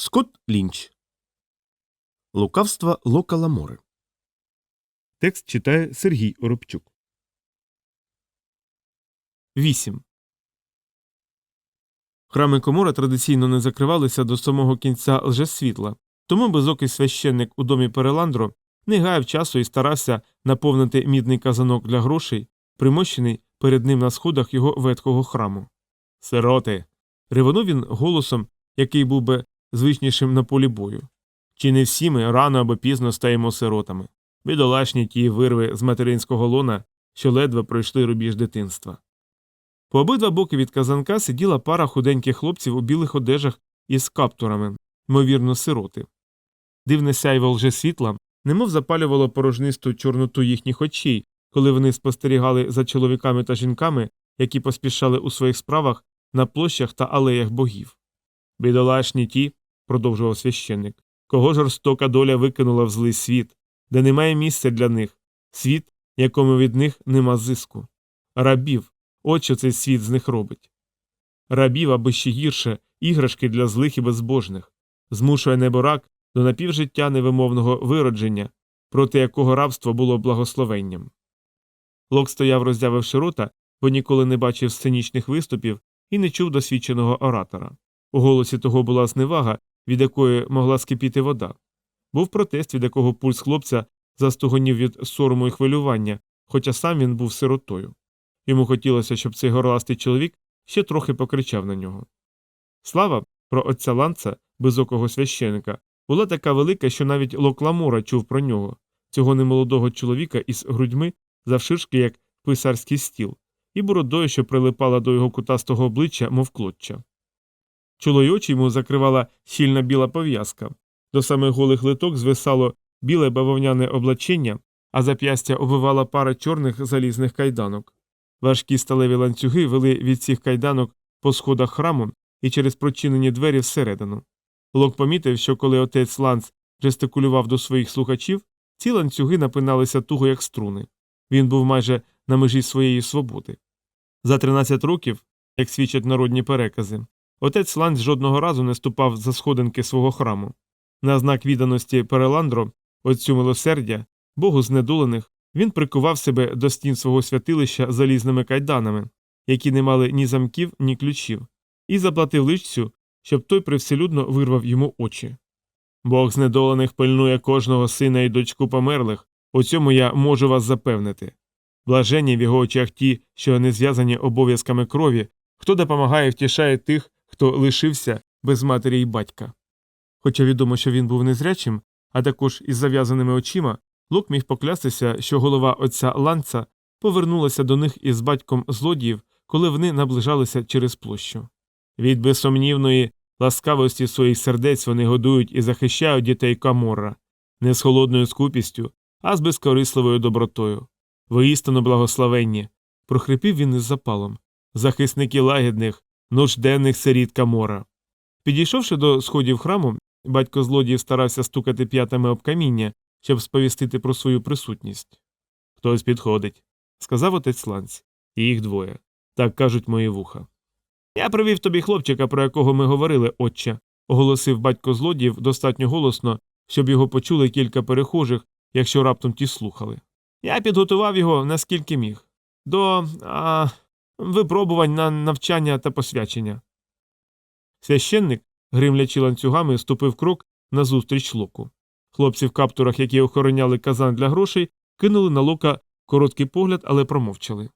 Скотт Лінч. Лукавства Лока Ламори. Текст читає Сергій Оробчук. 8. Храми комора традиційно не закривалися до самого кінця лжесвітла, тому безокий священник у домі Переландро не гаяв часу і старався наповнити мідний казанок для грошей, примощений перед ним на сходах його ветхого храму. Сироти. ревонув він голосом, який був би звичнішим на полі бою. Чи не всі ми рано або пізно стаємо сиротами, бідолашні ті вирви з материнського лона, що ледве пройшли рубіж дитинства. По обидва боки від казанка сиділа пара худеньких хлопців у білих одежах із каптурами, ймовірно, сироти. Дивне сяйво лже світла, немов запалювало порожнисту чорноту їхніх очей, коли вони спостерігали за чоловіками та жінками, які поспішали у своїх справах на площах та алеях богів. Бідолашні ті, продовжував священник, кого жорстока доля викинула в злий світ, де немає місця для них, світ, якому від них нема зиску. Рабів, от що цей світ з них робить. Рабів, аби ще гірше, іграшки для злих і безбожних, змушує неборак до напівжиття невимовного виродження, проти якого рабство було благословенням. Лок стояв, роздявивши рота, бо ніколи не бачив сценічних виступів і не чув досвідченого оратора. У голосі того була зневага, від якої могла скипіти вода. Був протест, від якого пульс хлопця застугонів від сорому і хвилювання, хоча сам він був сиротою. Йому хотілося, щоб цей горластий чоловік ще трохи покричав на нього. Слава про отця ланца, безокого священика, була така велика, що навіть Локламора чув про нього, цього немолодого чоловіка із грудьми завширшки, як писарський стіл, і бородою, що прилипала до його кутастого обличчя, мов клоччя. Чоло й очі йому закривала щільна біла пов'язка. До самих голих литок звисало біле бавовняне облачення, а зап'ястя обвивала пара чорних залізних кайданок. Важкі сталеві ланцюги вели від цих кайданок по сходах храму і через прочинені двері всередину. Лок помітив, що коли отець Ланц жестикулював до своїх слухачів, ці ланцюги напиналися туго, як струни. Він був майже на межі своєї свободи. За 13 років, як свідчать народні перекази, отець Ланц жодного разу не ступав за сходинки свого храму. На знак відданості Переландро, отцю милосердя, богу знедолених, він прикував себе до стін свого святилища залізними кайданами, які не мали ні замків, ні ключів, і заплатив личцю, щоб той привселюдно вирвав йому очі. Бог знедолених пильнує кожного сина і дочку померлих, у цьому я можу вас запевнити. Блаженні в його очах ті, що не зв'язані обов'язками крові, хто допомагає втішає тих, хто лишився без матері й батька. Хоча відомо, що він був незрячим, а також із зав'язаними очима, Лук міг поклястися, що голова отця ланца повернулася до них із батьком злодіїв, коли вони наближалися через площу. Від безсумнівної ласкавості своїх сердець вони годують і захищають дітей Каморра, не з холодною скупістю, а з безкорисливою добротою. Воістину благословенні, прохрипів він із запалом, захисники лагідних, нужденних сиріт Камора. Підійшовши до сходів храму, батько злодіїв старався стукати п'ятами об каміння, щоб сповістити про свою присутність. Хтось підходить, сказав отець Ланць. Їх двоє. Так кажуть мої вуха. Я привів тобі хлопчика, про якого ми говорили, отче, оголосив батько злодіїв достатньо голосно, щоб його почули кілька перехожих, якщо раптом ті слухали. Я підготував його наскільки міг. До а, випробувань на навчання та посвячення. Священник, гримлячи ланцюгами, ступив крок назустріч локу. Хлопці в каптурах, які охороняли казан для грошей, кинули на лока короткий погляд, але промовчали.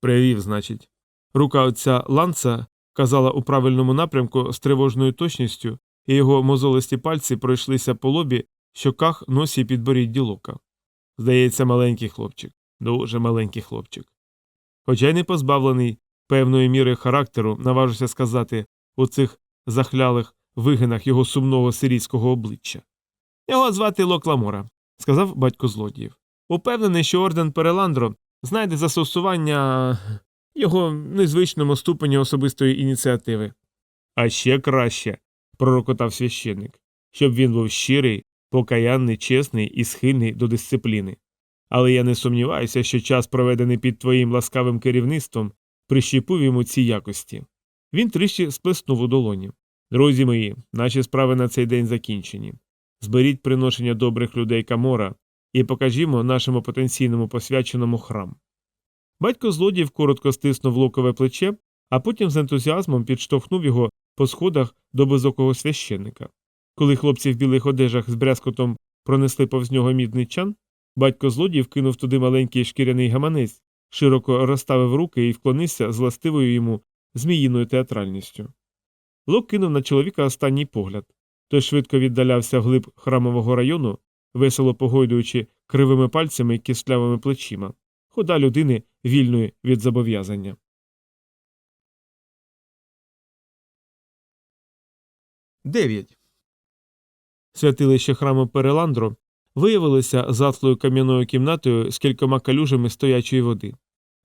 Привів, значить. Рука отця ланца казала у правильному напрямку з тривожною точністю, і його мозолисті пальці пройшлися по лобі, щоках, носі й підборідді лока. Здається, маленький хлопчик, дуже маленький хлопчик. Хоча й не позбавлений певної міри характеру, наважуся сказати, у цих захлялих вигинах його сумного сирійського обличчя. Його звати Лок Ламора, сказав батько злодіїв. Упевнений, що орден Переландро знайде застосування його незвичному ступеню особистої ініціативи. А ще краще, пророкотав священник, щоб він був щирий, покаянний, чесний і схильний до дисципліни. Але я не сумніваюся, що час, проведений під твоїм ласкавим керівництвом, прищепив йому ці якості. Він тричі сплеснув у долоні. Друзі мої, наші справи на цей день закінчені. Зберіть приношення добрих людей Камора і покажімо нашому потенційному посвяченому храм. Батько злодіїв коротко стиснув локове плече, а потім з ентузіазмом підштовхнув його по сходах до безокого священника. Коли хлопці в білих одежах з брязкотом пронесли повз нього мідний чан, батько злодіїв кинув туди маленький шкіряний гаманець, широко розставив руки і вклонився з властивою йому зміїною театральністю. Лок кинув на чоловіка останній погляд. Той швидко віддалявся вглиб храмового району, весело погойдуючи кривими пальцями і кислявими плечима, хода людини вільної від зобов'язання. Дев'ять. Святилище храму Переландро виявилося затлою кам'яною кімнатою з кількома калюжами стоячої води.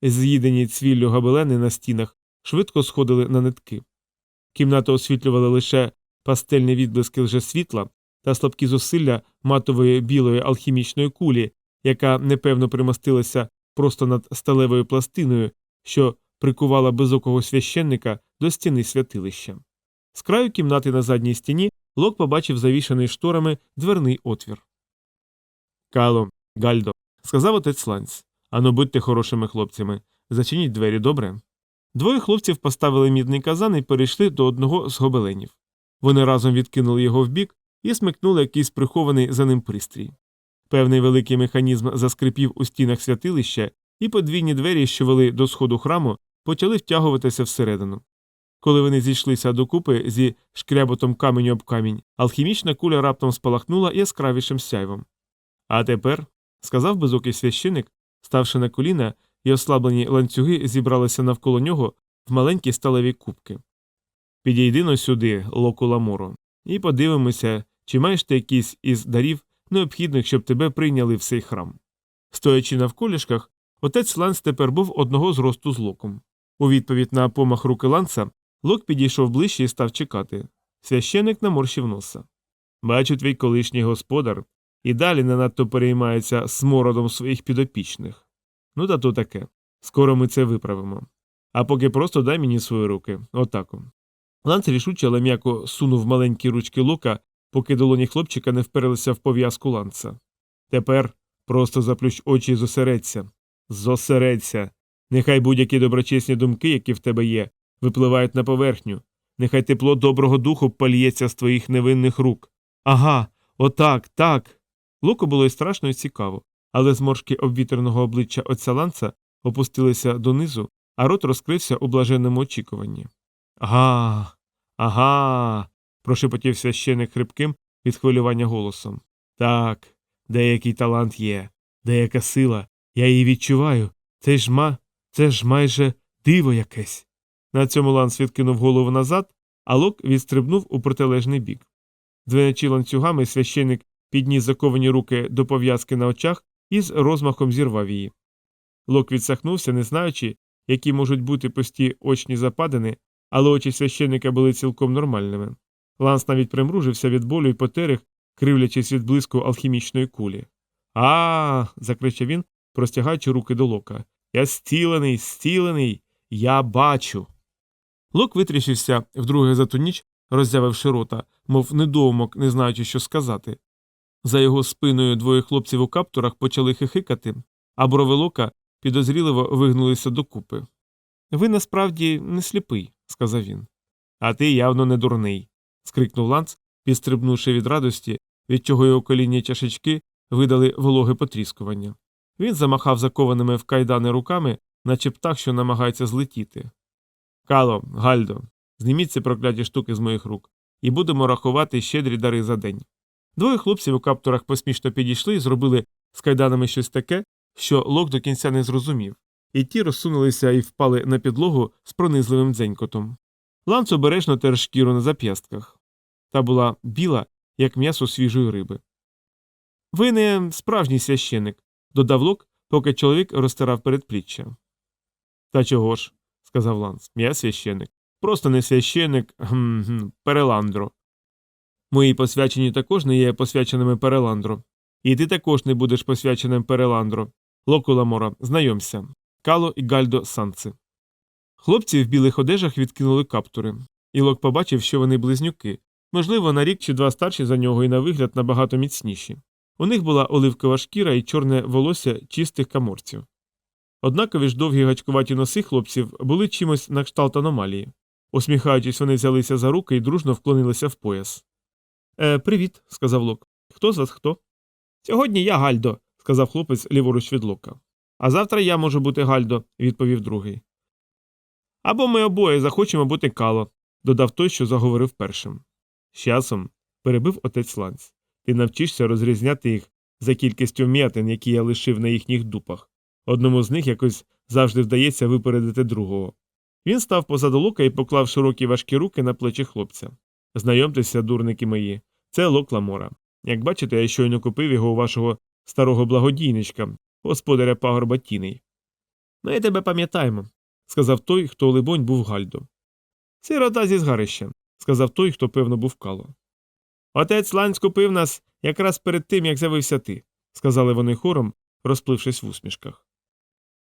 З'їдені цвіллю габелени на стінах швидко сходили на нитки. Кімнату освітлювали лише пастельні відблиски лжесвітла та слабкі зусилля матової білої алхімічної кулі, яка непевно примостилася просто над сталевою пластиною, що прикувала безокого священника до стіни святилища. З краю кімнати на задній стіні Лок побачив завішаний шторами дверний отвір. Кало, Гальдо, сказав отець Ланц. Ану, будьте хорошими хлопцями. Зачиніть двері, добре. Двоє хлопців поставили мідний казан і перейшли до одного з гобеленів. Вони разом відкинули його вбік і смикнули якийсь прихований за ним пристрій. Певний великий механізм заскрипів у стінах святилища, і подвійні двері, що вели до сходу храму, почали втягуватися всередину. Коли вони зійшлися докупи зі шкряботом каменю об камінь, алхімічна куля раптом спалахнула яскравішим сяйвом. А тепер, сказав безокий священик, ставши на коліна, і ослаблені ланцюги зібралися навколо нього в маленькі сталеві кубки. Підійди но сюди, локу ламоро, і подивимося, чи маєш ти якийсь із дарів, необхідних, щоб тебе прийняли в цей храм. Стоячи навколішках, отець Ланс тепер був одного зросту з локом. У відповідь на помах руки ланца Лок підійшов ближче і став чекати. Священик наморщив носа. Бачу, твій колишній господар і далі не надто переймається смородом своїх підопічних. Ну та то таке. Скоро ми це виправимо. А поки просто дай мені свої руки. Отако. Ланц рішуче, але м'яко сунув маленькі ручки лука, поки долоні хлопчика не вперлися в пов'язку ланца. Тепер просто заплющ очі і зосередься. Зосередься. Нехай будь-які доброчесні думки, які в тебе є, випливають на поверхню. Нехай тепло доброго духу пальється з твоїх невинних рук. Ага, отак, так. Луку було й страшно і цікаво, але зморшки обвітерного обличчя отця ланца опустилися донизу, а рот розкрився у блаженному очікуванні. Ага, ага. прошепотів священик хрипким від хвилювання голосом. Так, деякий талант є, деяка сила. Я її відчуваю. Це ж ма, це ж майже диво якесь. На цьому ланс відкинув голову назад, а лок відстрибнув у протилежний бік. Дзвенячи ланцюгами, священик підніс заковані руки до пов'язки на очах і з розмахом зірвав її. Лок відсахнувся, не знаючи, які можуть бути пусті очні западини, але очі священника були цілком нормальними. Ланс навіть примружився від болю і потерих, кривлячись від блиску алхімічної кулі. А. закричав він, простягаючи руки до лока. Я стілений, стілений, я бачу. Лок витріщився вдруге за ту ніч, роззявивши рота, мов недоумок, не знаючи, що сказати. За його спиною двоє хлопців у каптурах почали хихикати, а брови лока підозріливо вигнулися докупи. Ви насправді не сліпий, сказав він. А ти явно не дурний. скрикнув ланц, підстрибнувши від радості, від чого його колінні чашечки видали вологе потріскування. Він замахав закованими в кайдани руками, наче птах, що намагається злетіти. Кало, Гальдо, зніміть ці прокляті штуки з моїх рук, і будемо рахувати щедрі дари за день. Двоє хлопців у каптурах посмішно підійшли і зробили з кайданами щось таке, що лок до кінця не зрозумів, і ті розсунулися і впали на підлогу з пронизливим дзенькотом. Ланц обережно тер шкіру на зап'ястках. Та була біла, як м'ясо свіжої риби. Ви не справжній священик, додав лок, поки чоловік розтирав передпліччя. Та чого ж? сказав Ланс. Я священик. Просто не священик, гм, гм, переландро. Мої посвячені також не є посвяченими переландро. І ти також не будеш посвяченим переландро. Локуламора, знайомся. Кало і Гальдо Санци. Хлопці в білих одежах відкинули каптури. І Лок побачив, що вони близнюки, можливо, на рік чи два старші за нього і на вигляд набагато міцніші. У них була оливкова шкіра і чорне волосся чистих каморців. Однакові ж довгі гачкуваті носи хлопців були чимось на кшталт аномалії. Усміхаючись, вони взялися за руки і дружно вклонилися в пояс. Е, привіт, сказав Лок. Хто з вас хто? Сьогодні я Гальдо, сказав хлопець ліворуч від Лока. А завтра я можу бути Гальдо, відповів другий. Або ми обоє захочемо бути кало, додав той, що заговорив першим. З часом, перебив отець Ланц, ти навчишся розрізняти їх за кількістю м'ятин, які я лишив на їхніх дупах. Одному з них якось завжди вдається випередити другого. Він став позаду лука і поклав широкі важкі руки на плечі хлопця. Знайомтеся, дурники мої, це Лок Ламора. Як бачите, я щойно купив його у вашого старого благодійничка, господаря пагорба Тіней. Ми тебе пам'ятаємо, сказав той, хто, либонь, був Гальдо. Сирота зі згарища, сказав той, хто, певно, був кало. Отець Ланц купив нас якраз перед тим, як з'явився ти, сказали вони хором, розплившись в усмішках.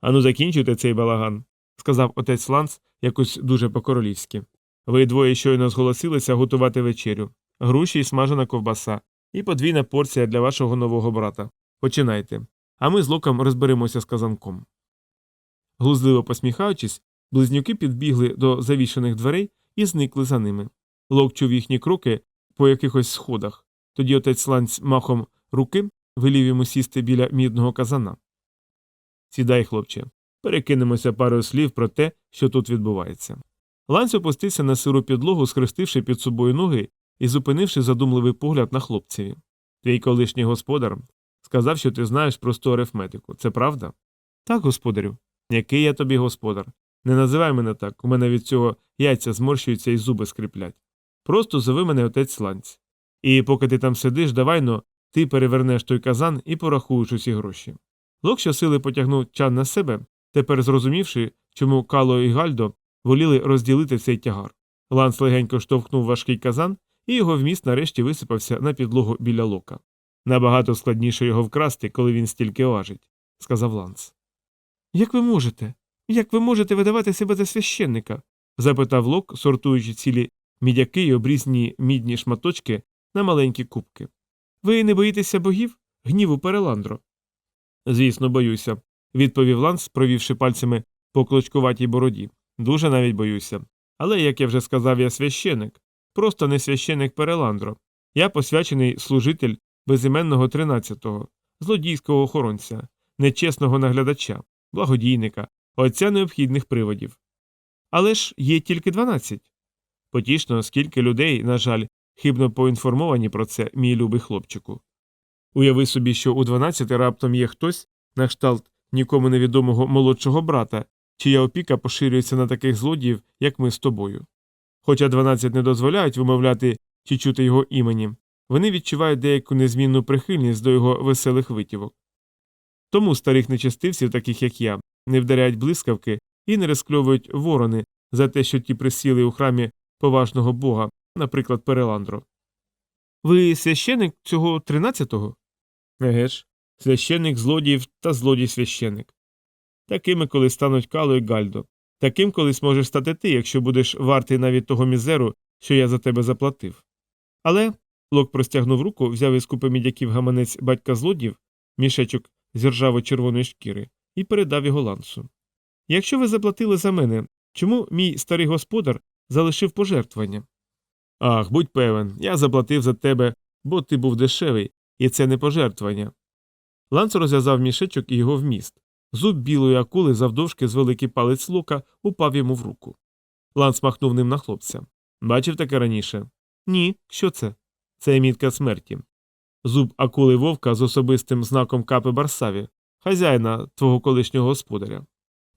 Ану, закінчуйте цей балаган, сказав отець Ланц якось дуже по-королівськи. Ви двоє щойно зголосилися готувати вечерю, груші і смажена ковбаса, і подвійна порція для вашого нового брата. Починайте. А ми з локом розберемося з казанком. Глузливо посміхаючись, близнюки підбігли до завішаних дверей і зникли за ними. Лок чув їхні кроки по якихось сходах. Тоді отець Ланць махом руки велів йому сісти біля мідного казана. Сідай, хлопче, перекинемося парою слів про те, що тут відбувається. Ланць опустився на сиру підлогу, схрестивши під собою ноги і зупинивши задумливий погляд на хлопцеві. Твій колишній господар сказав, що ти знаєш просту арифметику. Це правда? Так, господарю. Який я тобі господар? Не називай мене так, у мене від цього яйця зморщуються і зуби скриплять. Просто зови мене отець Ланць. І поки ти там сидиш, давай но ти перевернеш той казан і порахуєш усі гроші. Лок щосили потягнув чан на себе, тепер зрозумівши, чому Кало і Гальдо воліли розділити цей тягар. Ланс легенько штовхнув важкий казан, і його вміст нарешті висипався на підлогу біля лока. Набагато складніше його вкрасти, коли він стільки важить, сказав Ланс. Як ви можете? Як ви можете видавати себе за священника? запитав Лок, сортуючи цілі мідяки й обрізні мідні шматочки на маленькі кубки. Ви не боїтеся богів? Гніву Переландро. Звісно, боюся, відповів Ланс, провівши пальцями по клочкуватій бороді. Дуже навіть боюся. Але, як я вже сказав, я священик. Просто не священик Переландро. Я посвячений служитель безіменного тринадцятого, злодійського охоронця, нечесного наглядача, благодійника, отця необхідних приводів. Але ж є тільки дванадцять. Потішно, скільки людей, на жаль, хибно поінформовані про це, мій любий хлопчику. Уяви собі, що у дванадцяти раптом є хтось, на кшталт нікому невідомого молодшого брата, чия опіка поширюється на таких злодіїв, як ми з тобою. Хоча дванадцять не дозволяють вимовляти чи чути його імені, вони відчувають деяку незмінну прихильність до його веселих витівок. Тому старих нечестивців, таких як я, не вдаряють блискавки і не розкльовують ворони за те, що ті присіли у храмі поважного бога, наприклад, Переландро. Ви священик цього тринадцятого? Еге ж, священник злодіїв та злодій священник. Такими колись стануть Кало і Гальдо. Таким колись можеш стати ти, якщо будеш вартий навіть того мізеру, що я за тебе заплатив. Але Лок простягнув руку, взяв із купи мідяків гаманець батька злодіїв, мішечок з ржаво червоної шкіри, і передав його лансу. Якщо ви заплатили за мене, чому мій старий господар залишив пожертвування? Ах, будь певен, я заплатив за тебе, бо ти був дешевий, і це не пожертвування. Ланс розв'язав мішечок і його вміст. Зуб білої акули завдовжки з великий палець лука упав йому в руку. Ланс махнув ним на хлопця. Бачив таке раніше? Ні, що це? Це мітка смерті. Зуб акули вовка з особистим знаком капи Барсаві, хазяїна твого колишнього господаря.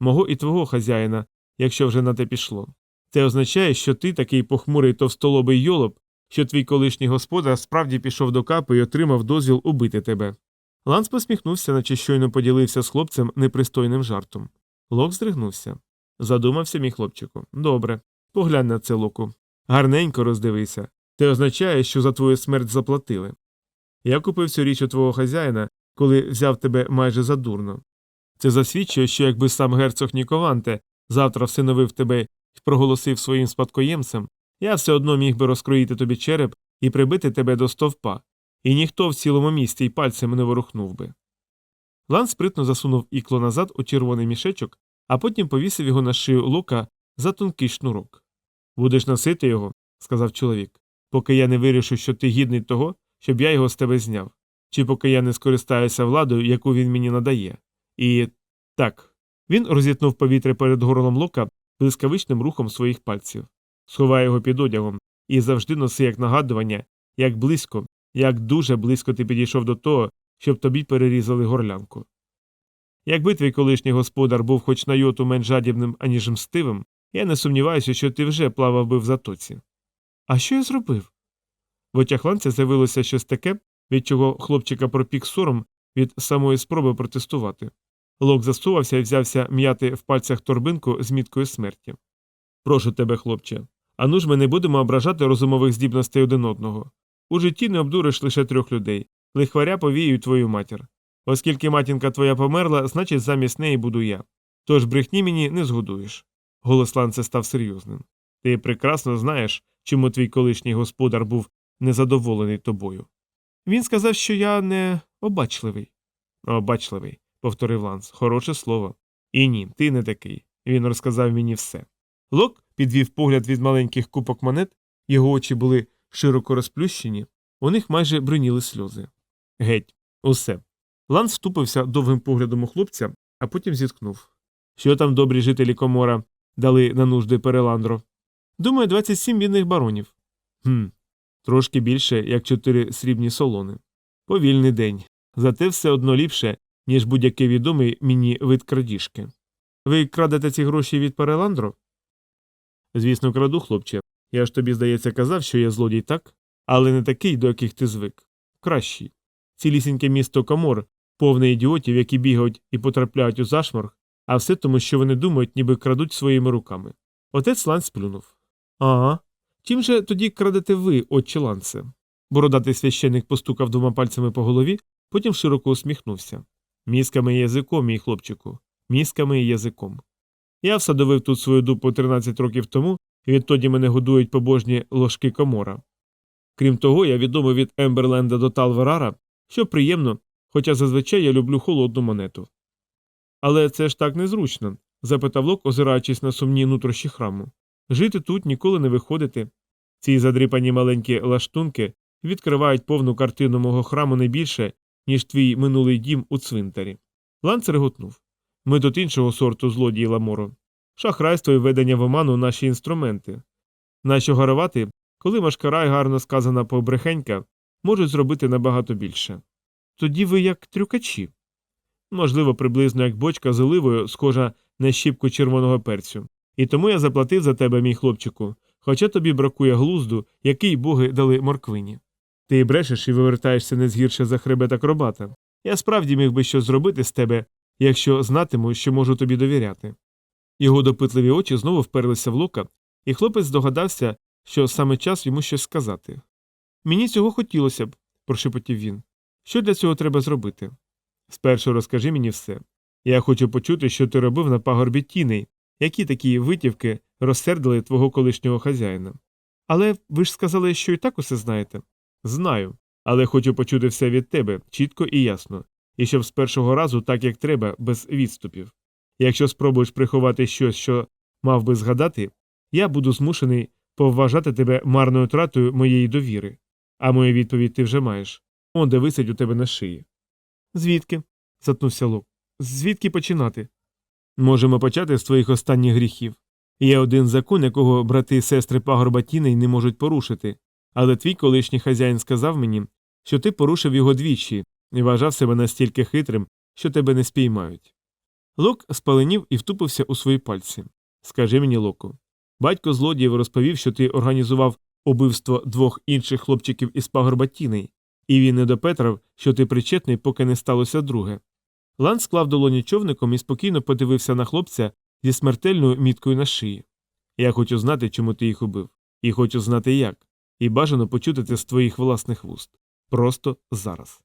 Мого і твого хазяїна, якщо вже на те пішло. Це означає, що ти такий похмурий товстолобий йолоп, що твій колишній господар справді пішов до капи і отримав дозвіл убити тебе. Ланс посміхнувся, наче щойно поділився з хлопцем непристойним жартом. Лок здригнувся. Задумався, мій хлопчику. Добре. Поглянь на це локу. Гарненько роздивися. Це означає, що за твою смерть заплатили. Я купив цю річ у твого хазяїна, коли взяв тебе майже задурно. Це засвідчує, що якби сам герцог Нікованте завтра всиновив тебе і проголосив своїм спадкоємцем, Я все одно міг би розкроїти тобі череп і прибити тебе до стовпа, і ніхто в цілому місті й пальцем не ворухнув би. Лан спритно засунув ікло назад у червоний мішечок, а потім повісив його на шию лука за тонкий шнурок. Будеш носити його, сказав чоловік, поки я не вирішу, що ти гідний того, щоб я його з тебе зняв, чи поки я не скористаюся владою, яку він мені надає. І так. Він розітнув повітря перед горлом лука блискавичним рухом своїх пальців, сховай його під одягом і завжди носи як нагадування, як близько, як дуже близько ти підійшов до того, щоб тобі перерізали горлянку. Якби твій колишній господар був хоч на йоту менш жадібним, аніж мстивим, я не сумніваюся, що ти вже плавав би в затоці. А що я зробив? В очах ланця з'явилося щось таке, від чого хлопчика пропік сором від самої спроби протестувати. Лок засувався і взявся м'яти в пальцях торбинку з міткою смерті. Прошу тебе, хлопче. Ану ж ми не будемо ображати розумових здібностей один одного. У житті не обдуриш лише трьох людей лихваря повіють твою матір. Оскільки матінка твоя померла, значить замість неї буду я. Тож брехні мені не згодуєш. Голос Ланце став серйозним. Ти прекрасно знаєш, чому твій колишній господар був незадоволений тобою. Він сказав, що я не обачливий. Обачливий, повторив Ланс, хороше слово. І ні, ти не такий. Він розказав мені все. Лок підвів погляд від маленьких купок монет, його очі були широко розплющені, у них майже бриніли сльози. Геть, усе. Ланс втупився довгим поглядом у хлопця, а потім зіткнув. Що там добрі жителі комора дали на нужди Переландро? Думаю, 27 бідних баронів. Хм, трошки більше, як чотири срібні солони. Повільний день. Зате все одно ліпше, ніж будь-який відомий мені вид крадіжки. Ви крадете ці гроші від Переландро? Звісно, краду, хлопче. Я ж тобі, здається, казав, що я злодій так, але не такий, до яких ти звик. Кращий. Цілісіньке місто Камор, повне ідіотів, які бігають і потрапляють у зашморг, а все тому, що вони думають, ніби крадуть своїми руками. Отець Ланс сплюнув. Ага. Чим же тоді крадете ви, отче Лансе? Бородатий священник постукав двома пальцями по голові, потім широко усміхнувся. Мізками і язиком, мій хлопчику, мізками і язиком. Я всадовив тут свою дупу 13 років тому, відтоді мене годують побожні ложки комора. Крім того, я відомий від Емберленда до Талверара, що приємно, хоча зазвичай я люблю холодну монету. Але це ж так незручно, запитав Лок, озираючись на сумні нутрощі храму. Жити тут ніколи не виходити. Ці задрипані маленькі лаштунки відкривають повну картину мого храму не більше, ніж твій минулий дім у цвинтарі. Ланц реготнув. Ми тут іншого сорту злодії Ламоро. Шахрайство і ведення в оману наші інструменти. Нащо гарувати, коли машкара й гарно сказана побрехенька, можуть зробити набагато більше. Тоді ви як трюкачі. Можливо, приблизно як бочка з оливою, схожа на щіпку червоного перцю. І тому я заплатив за тебе, мій хлопчику, хоча тобі бракує глузду, який боги дали морквині. Ти брешеш і вивертаєшся не згірше за хребет акробата. Я справді міг би щось зробити з тебе, якщо знатиму, що можу тобі довіряти. Його допитливі очі знову вперлися в лука, і хлопець здогадався, що саме час йому щось сказати. Мені цього хотілося б, прошепотів він. Що для цього треба зробити? Спершу розкажи мені все. Я хочу почути, що ти робив на пагорбі тіней, які такі витівки розсердили твого колишнього хазяїна. Але ви ж сказали, що і так усе знаєте. Знаю, але хочу почути все від тебе чітко і ясно, і щоб з першого разу так як треба, без відступів. Якщо спробуєш приховати щось, що мав би згадати, я буду змушений повважати тебе марною тратою моєї довіри, а мою відповідь ти вже маєш. Он де висить у тебе на шиї. Звідки? затнувся Лок. Звідки починати? Можемо почати з твоїх останніх гріхів. Є один закон, якого брати і сестри пагорба тіней не можуть порушити, але твій колишній хазяїн сказав мені, що ти порушив його двічі і вважав себе настільки хитрим, що тебе не спіймають. Лок спаленів і втупився у свої пальці. Скажи мені, Локу, батько злодіїв розповів, що ти організував убивство двох інших хлопчиків із пагорба тіней, і він не допетрав, що ти причетний, поки не сталося друге. Лан склав долоні човником і спокійно подивився на хлопця зі смертельною міткою на шиї. Я хочу знати, чому ти їх убив, і хочу знати як, і бажано почути це з твоїх власних вуст. Просто зараз.